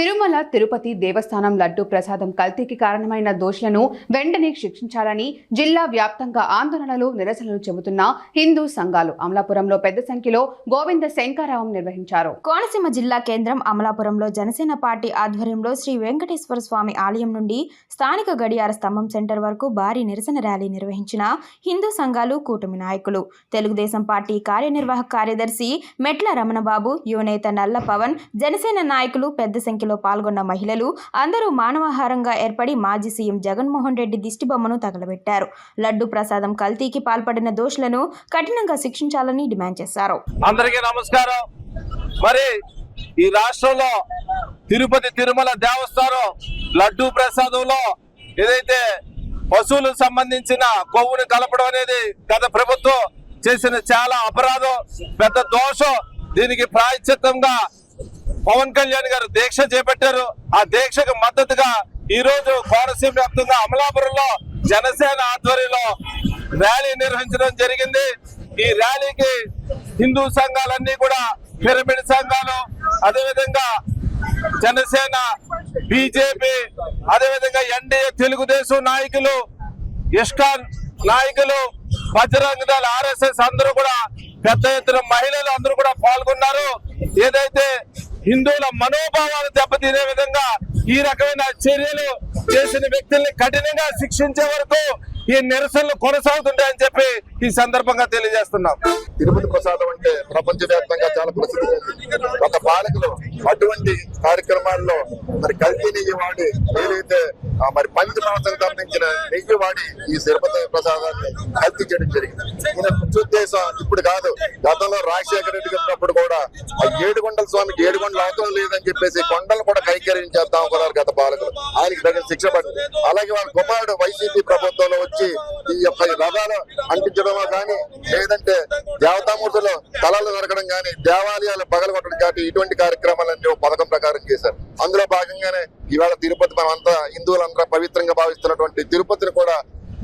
తిరుమల తిరుపతి దేవస్థానం లడ్డు ప్రసాదం కల్తీకి కారణమైన దోషులను వెంటనే శిక్షించాలని జిల్లా వ్యాప్తంగా ఆందోళనలు నిరసనలు చెబుతున్న హిందూ సంఘాలు అమలాపురంలో పెద్ద సంఖ్యలో గోవింద శంకారావం నిర్వహించారు. కోనసీమ జిల్లా కేంద్రం అమలాపురంలో జనసేన పార్టీ ఆధ్వర్యంలో శ్రీ వెంకటేశ్వర స్వామి ఆలయం నుండి స్థానిక గడియార స్తంభం సెంటర్ వరకు భారీ నిరసన ర్యాలీ నిర్వహించిన హిందూ సంఘాలు కూటమి నాయకులు. తెలుగుదేశం పార్టీ కార్యనిర్వాహక కార్యదర్శి మెట్ల రమణబాబు యువనేత నల్ల పవన్ జనసేన నాయకులు పెద్ద సంఖ్యలో పాల్గొన్న మహిళలు అందరూ మానవహారంగా ఏర్పడి మాజీ సీఎం జగన్మోహన్ రెడ్డి దిష్టిబొమ్మను తగలబెట్టారు. లడ్డు ప్రసాదం కల్తీకి పాల్పడిన దోషులను కఠినంగా శిక్షించాలని డిమాండ్ చేశారు. అందరికీ నమస్కారం. మరి ఈ రాష్ట్రంలో తిరుపతి తిరుమల దేవస్థానం లడ్డు ప్రసాదంలో ఏదైతే పశువులకు సంబంధించిన కొవ్వును కలపడం అనేది గత ప్రభుత్వం చేసిన చాలా అపరాధం పెద్ద దోషం. దీనికి ప్రాయశ్చిత్తంగా పవన్ కళ్యాణ్ గారు దీక్ష చేపట్టారు. ఆ దీక్షకు మద్దతుగా ఈ రోజు కోనసీమ వ్యాప్తంగా అమలాపురంలో జనసేన ఆధ్వర్యంలో ర్యాలీ నిర్వహించడం జరిగింది. ఈ ర్యాలీకి హిందూ సంఘాలన్నీ కూడా పిరమిడ్ సంఘాలు అదేవిధంగా జనసేన బీజేపీ అదేవిధంగా ఎన్డీఏ తెలుగుదేశం నాయకులు ఇష్కాన్ నాయకులు బజరంగ దళ ఆర్ఎస్ఎస్ అందరూ కూడా పెద్ద ఎత్తున మహిళలు అందరూ కూడా పాల్గొన్నారు. ఏదైతే హిందువుల మనోభావాలు దెబ్బతినే విధంగా ఈ రకమైన చర్యలు చేసిన వ్యక్తుల్ని కఠినంగా శిక్షించే వరకు ఈ నిరసనలు కొనసాగుతుంటాయని చెప్పి ఈ సందర్భంగా తెలియజేస్తున్నాం. తిరుపతి ప్రసాదం అంటే ప్రపంచ వ్యాప్తంగా చాలా ప్రసిద్ధి ఒక పాలకులు అటువంటి కార్యక్రమాల్లో మరి కల్తీ వాడి ఏదైతే మరి పంచమాసం సంబంధించిన నెయ్యి వాడి ఈ తిరుపతి ప్రసాదాన్ని కల్తీ చేయడం జరిగింది. ఈయన ఉద్దేశం ఇప్పుడు కాదు గతంలో రాజశేఖర రెడ్డి ఉన్నప్పుడు కూడా ఆ ఏడుగొండల స్వామికి ఏడుగొండలు అవసరం లేదని చెప్పేసి కొండలు కూడా కైకర్యం చేద్దాం అనుకున్నారు గత పాలకులు. ఆయనకి తగిన శిక్ష పడింది అలాగే వాళ్ళ కుమారుడు వైసీపీ ప్రభుత్వంలో వచ్చి ఈ యొక్క రథాలు అంటించడమో కానీ లేదంటే దేవతామూర్తులు తలలు నరకడం కానీ దేవాలయాలు పగలగొట్టడం కానీ ఇటువంటి కార్యక్రమాలన్నీ పథకం ప్రకారం చేశారు. అందులో భాగంగానే ఇవాళ తిరుపతి మనం అంతా హిందువులంతా పవిత్రంగా భావిస్తున్నటువంటి తిరుపతిని కూడా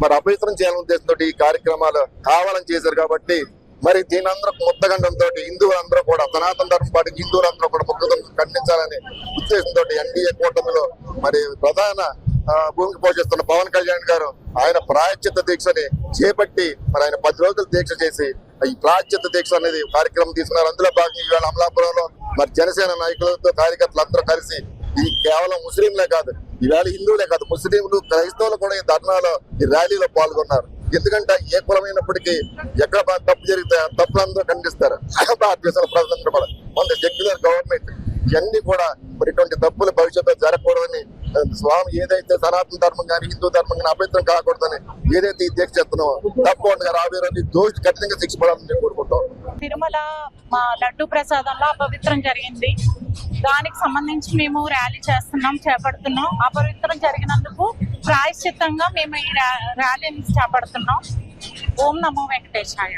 మరి అపవిత్రం చేయాలని ఉద్దేశంతో ఈ కార్యక్రమాలు కావాలని చేశారు కాబట్టి మరి దీని అందరూ ముద్దగండంతో హిందువులందరూ కూడా సనాతన ధర్మం పాటి హిందువులందరూ కూడా ముక్కతం ఖండించాలని ఉద్దేశంతో ఎన్డీఏ కూటమిలో మరి ప్రధాన భూమికి పోషిస్తున్న పవన్ కళ్యాణ్ గారు ఆయన ప్రాయశ్చిత్త దీక్షని చేపట్టి మరి ఆయన పది రోజులు దీక్ష చేసి ఈ ప్రాయశ్చిత్త దీక్ష అనేది కార్యక్రమం తీసుకున్నారు. అందులో భాగంగా ఈవేళ అమలాపురంలో మరి జనసేన నాయకులతో కార్యకర్తలు అందరూ కలిసి ఈ కేవలం ముస్లింలే కాదు ఇవాళ హిందువులే కాదు ముస్లింలు క్రైస్తవులు కూడా ఈ ధర్నాలో ఈ ర్యాలీలో పాల్గొన్నారు. ఎందుకంటే ఏ కులమైనప్పటికీ ఎక్కడ తప్పు జరిగితే తప్పులందరూ ఖండిస్తారు. భారతదేశంలో ప్రజలందరూ కూడా. మన సెక్యులర్ గవర్నమెంట్ ఇవన్నీ కూడా మరి ఇటువంటి తప్పులు భవిష్యత్తులో జరగకూడదని స్వామి ఏదైతే సనాతన ధర్మం కానీ హిందూ ధర్మం కానీ అభ్యంతరం కాకూడదని ఏదైతే ఈ దీక్ష చేస్తున్నామో తప్పకుండా రాబోయే దోషి కఠినంగా శిక్ష పడాలని కోరుకుంటాం తిరుమల మా లడ్డు ప్రసాదంలో అపవిత్రం జరిగింది. దానికి సంబంధించి మేము ర్యాలీ చేస్తున్నాం చేపడుతున్నాం. అపవిత్రం జరిగినందుకు ప్రాయశ్చిత్తంగా మేము ఈ ర్యాలీని చేపడుతున్నాం. ఓం నమో వెంకటేశాయ.